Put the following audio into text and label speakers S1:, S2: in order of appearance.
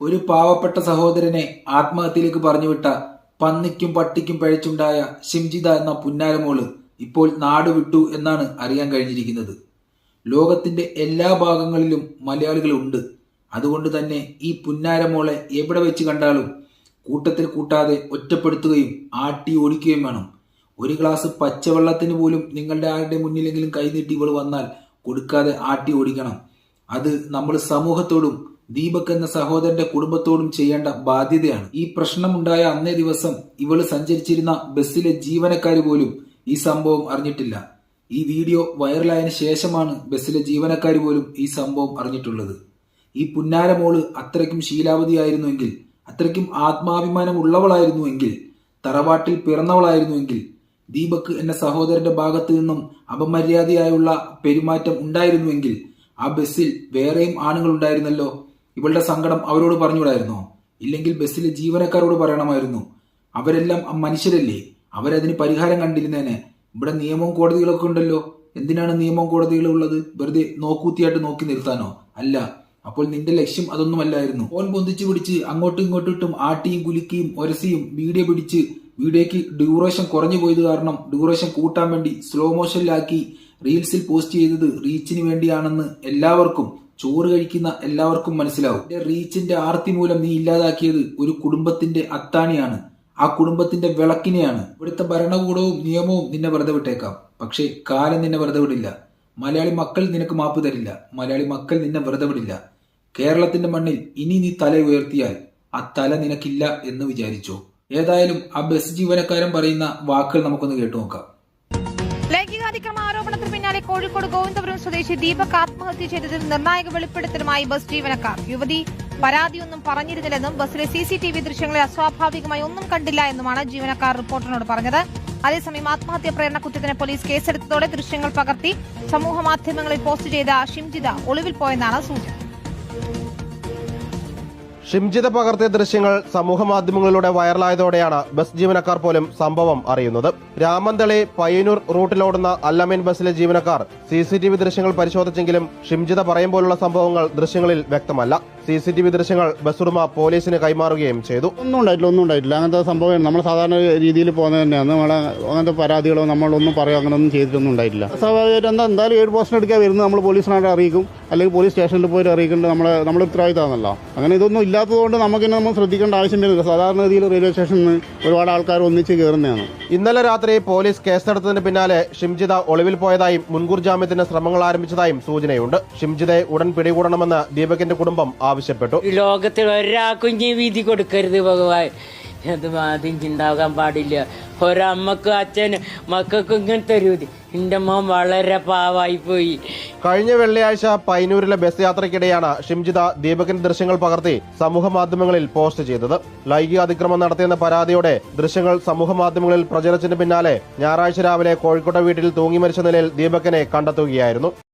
S1: ഒരു പാവപ്പെട്ട സഹോദരനെ ആത്മഹത്യയിലേക്ക് പറഞ്ഞുവിട്ട പന്നിക്കും പട്ടിക്കും പഴച്ചുണ്ടായ ഷിംജിത എന്ന പുന്നാരമോൾ ഇപ്പോൾ നാടുവിട്ടു എന്നാണ് അറിയാൻ കഴിഞ്ഞിരിക്കുന്നത്. ലോകത്തിന്റെ എല്ലാ ഭാഗങ്ങളിലും മലയാളികൾ ഉണ്ട് അതുകൊണ്ട് തന്നെ ഈ പുന്നാരമോളെ എവിടെ വെച്ച് കണ്ടാലും കൂട്ടത്തിൽ കൂട്ടാതെ ഒറ്റപ്പെടുത്തുകയും ആട്ടി ഓടിക്കുകയും വേണം. ഒരു ഗ്ലാസ് പച്ചവെള്ളത്തിന് പോലും നിങ്ങളുടെ ആരുടെ മുന്നിലെങ്കിലും കൈനീട്ടി ഇവൾ വന്നാൽ കൊടുക്കാതെ ആട്ടി ഓടിക്കണം. അത് നമ്മൾ സമൂഹത്തോടും ദീപക് എന്ന സഹോദരന്റെ കുടുംബത്തോടും ചെയ്യേണ്ട ബാധ്യതയാണ്. ഈ പ്രശ്നമുണ്ടായ അന്നേ ദിവസം ഇവൾ സഞ്ചരിച്ചിരുന്ന ബസ്സിലെ ജീവനക്കാർ പോലും ഈ സംഭവം അറിഞ്ഞിട്ടില്ല. ഈ വീഡിയോ വൈറലായതിനു ശേഷമാണ് ബസ്സിലെ ജീവനക്കാർ പോലും ഈ സംഭവം അറിഞ്ഞിട്ടുള്ളത്. ഈ പുന്നാരമോൾ അത്രയ്ക്കും ശീലാവതിയായിരുന്നുവെങ്കിൽ അത്രയ്ക്കും ആത്മാഭിമാനം ഉള്ളവളായിരുന്നുവെങ്കിൽ തറവാട്ടിൽ പിറന്നവളായിരുന്നുവെങ്കിൽ ദീപക് എന്ന സഹോദരന്റെ ഭാഗത്തു നിന്നും അപമര്യാദയായുള്ള പെരുമാറ്റം ഉണ്ടായിരുന്നുവെങ്കിൽ ആ ബസ്സിൽ വേറെയും ആണുങ്ങൾ ഉണ്ടായിരുന്നല്ലോ ഇവളുടെ സങ്കടം അവരോട് പറഞ്ഞുകൂടായിരുന്നോ? ഇല്ലെങ്കിൽ ബസ്സിലെ ജീവനക്കാരോട് പറയണമായിരുന്നു. അവരെല്ലാം ആ മനുഷ്യരല്ലേ? അവരതിന് പരിഹാരം കണ്ടിരുന്നേനെ. ഇവിടെ നിയമവും കോടതികളൊക്കെ ഉണ്ടല്ലോ. എന്തിനാണ് നിയമവും കോടതികളുള്ളത് വെറുതെ നോക്കൂത്തിയായിട്ട് നോക്കി നിർത്താനോ? അല്ല. അപ്പോൾ നിന്റെ ലക്ഷ്യം അതൊന്നുമല്ലായിരുന്നു. ഓൻ പൊന്തിച്ചു പിടിച്ച് അങ്ങോട്ടും ഇങ്ങോട്ടും ആട്ടിയും കുലുക്കിയും ഒരസിയും വീഡിയോ പിടിച്ച് വീഡിയോക്ക് ഡ്യൂറേഷൻ കുറഞ്ഞു പോയത് കാരണം ഡ്യൂറേഷൻ കൂട്ടാൻ വേണ്ടി സ്ലോ മോഷനിലാക്കി റീൽസിൽ പോസ്റ്റ് ചെയ്തത് റീച്ചിന് വേണ്ടിയാണെന്ന് എല്ലാവർക്കും ചോറ് കഴിക്കുന്ന എല്ലാവർക്കും മനസ്സിലാവും. എന്റെ റീച്ചിന്റെ ആർത്തി മൂലം നീ ഇല്ലാതാക്കിയത് ഒരു കുടുംബത്തിന്റെ അത്താണിയാണ്. ആ കുടുംബത്തിന്റെ വിളക്കിനെയാണ്. ഇവിടുത്തെ ഭരണകൂടവും നിയമവും നിന്നെ വെറുതെ വിട്ടേക്കാം. പക്ഷേ കാലം നിന്നെ വെറുതെ വിടില്ല. മലയാളി മക്കൾ നിനക്ക് മാപ്പ് തരില്ല. മലയാളി മക്കൾ നിന്നെ വെറുതെ വിടില്ല. കേരളത്തിന്റെ മണ്ണിൽ ഇനി നീ തല ഉയർത്തിയാൽ ആ തല നിനക്കില്ല എന്ന് വിചാരിച്ചോ. ഏതായാലും ആ ബസ് ജീവനക്കാരൻ പറയുന്ന വാക്കുകൾ നമുക്കൊന്ന് കേട്ടു നോക്കാം.
S2: ലൈംഗികാതിക്രമ ആരോപണത്തിന് പിന്നാലെ കോഴിക്കോട് ഗോവിന്ദപുരം സ്വദേശി ദീപക് ആത്മഹത്യ ചെയ്തതിൽ നിർണായക വെളിപ്പെടുത്തലുമായി ബസ് ജീവനക്കാർ. യുവതി പരാതിയൊന്നും പറഞ്ഞിരുന്നില്ലെന്നും ബസ്സിലെ സിസിടിവി ദൃശ്യങ്ങളെ അസ്വാഭാവികമായി ഒന്നും കണ്ടില്ല എന്നുമാണ് ജീവനക്കാർ റിപ്പോർട്ടറിനോട് പറഞ്ഞത്. അതേസമയം ആത്മഹത്യ പ്രേരണ കുറ്റത്തിന് പോലീസ് കേസെടുത്തതോടെ ദൃശ്യങ്ങൾ പകർത്തി സമൂഹ മാധ്യമങ്ങളിൽ പോസ്റ്റ് ചെയ്ത ഷിംജിത ഒളിവിൽ പോയെന്നാണ് സൂചന.
S3: ഷിംജിത പകർത്തിയ ദൃശ്യങ്ങൾ സമൂഹമാധ്യമങ്ങളിലൂടെ വൈറലായതോടെയാണ് ബസ് ജീവനക്കാർ പോലും സംഭവം അറിയുന്നത്. രാമന്തളി പയ്യന്നൂർ റൂട്ടിലോടുന്ന അല്ലമീൻ ബസ്സിലെ ജീവനക്കാർ സി സി ടി വി ദൃശ്യങ്ങൾ പരിശോധിച്ചെങ്കിലും ഷിംജിത പറയും പോലുള്ള സംഭവങ്ങൾ ദൃശ്യങ്ങളിൽ വ്യക്തമല്ല. സി സി ടി വി ദൃശ്യങ്ങൾ ബസ് ഉടമ പോലീസിന് കൈമാറുകയും ചെയ്തു.
S4: ഒന്നും ഉണ്ടായിട്ടില്ല ഒന്നും ഉണ്ടായിട്ടില്ല. അങ്ങനത്തെ സംഭവം നമ്മൾ സാധാരണ രീതിയിൽ പോകുന്നത് തന്നെയാണ്. നമ്മൾ അങ്ങനത്തെ പരാതികളോ നമ്മളൊന്നും പറയുക അങ്ങനെ ഒന്നും ചെയ്തിട്ടൊന്നും ഉണ്ടായിട്ടില്ല. സ്വാഭാവികമായിട്ട് എന്താ എന്തായാലും ഏഴ് പോസ്റ്റിനെടുക്കാൻ വരുന്നത് നമ്മൾ പോലീസിനായിട്ട് അറിയിക്കും. അല്ലെങ്കിൽ പോലീസ് സ്റ്റേഷനിൽ പോയിട്ട് അറിയിക്കേണ്ടത് നമ്മളെ നമ്മൾ ഉത്തരവാദിത്തമാണല്ലോ. അങ്ങനെ ഇതൊന്നും ഇല്ലാത്തതുകൊണ്ട് നമുക്ക് ഇനി നമ്മൾ ശ്രദ്ധിക്കേണ്ട ആവശ്യം വരുന്നില്ല സാധാരണ രീതിയിൽ റെയിൽവേ സ്റ്റേഷനിൽ നിന്ന് ഒരുപാട് ആൾക്കാർ ഒന്നിച്ച് കയറുന്നതാണ്
S3: ഇന്നലെ രാത്രി പോലീസ് കേസെടുത്തതിന് പിന്നാലെ ഷിംജിത ഒളിവിൽ പോയതായും മുൻകൂർ ജാമ്യത്തിന് ശ്രമങ്ങൾ ആരംഭിച്ചതായും സൂചനയുണ്ട്. ഷിംജിതയെ ഉടൻ പിടികൂടണമെന്ന് ദീപകിന്റെ കുടുംബം ആവശ്യപ്പെട്ടു.
S5: ഈ ലോകത്തിൽ ഒരാൾക്കും കുഞ്ഞി വിധി കൊടുക്കരുത് ഭഗവാൻ. അത് ആദ്യം ചിന്താകാൻ പാടില്ല. ഒരമ്മക്കും അച്ഛനും മക്കൾക്കും ഇങ്ങനത്തെ ഒരു വിധി എന്റെ മോൻ വളരെ പാവായി പോയി.
S3: കഴിഞ്ഞ വെള്ളിയാഴ്ച പൈനൂരിലെ ബസ് യാത്രയ്ക്കിടെയാണ് ഷിംജിത ദീപകിന്റെ ദൃശ്യങ്ങൾ പകർത്തി സമൂഹ മാധ്യമങ്ങളിൽ പോസ്റ്റ് ചെയ്തത്. ലൈംഗിക അതിക്രമം നടത്തിയെന്ന പരാതിയോടെ ദൃശ്യങ്ങൾ സമൂഹ മാധ്യമങ്ങളിൽ പ്രചരിച്ചതിന് പിന്നാലെ ഞായറാഴ്ച രാവിലെ കോഴിക്കോട്ടെ വീട്ടിൽ തൂങ്ങി മരിച്ച നിലയിൽ ദീപകനെ കണ്ടെത്തുകയായിരുന്നു.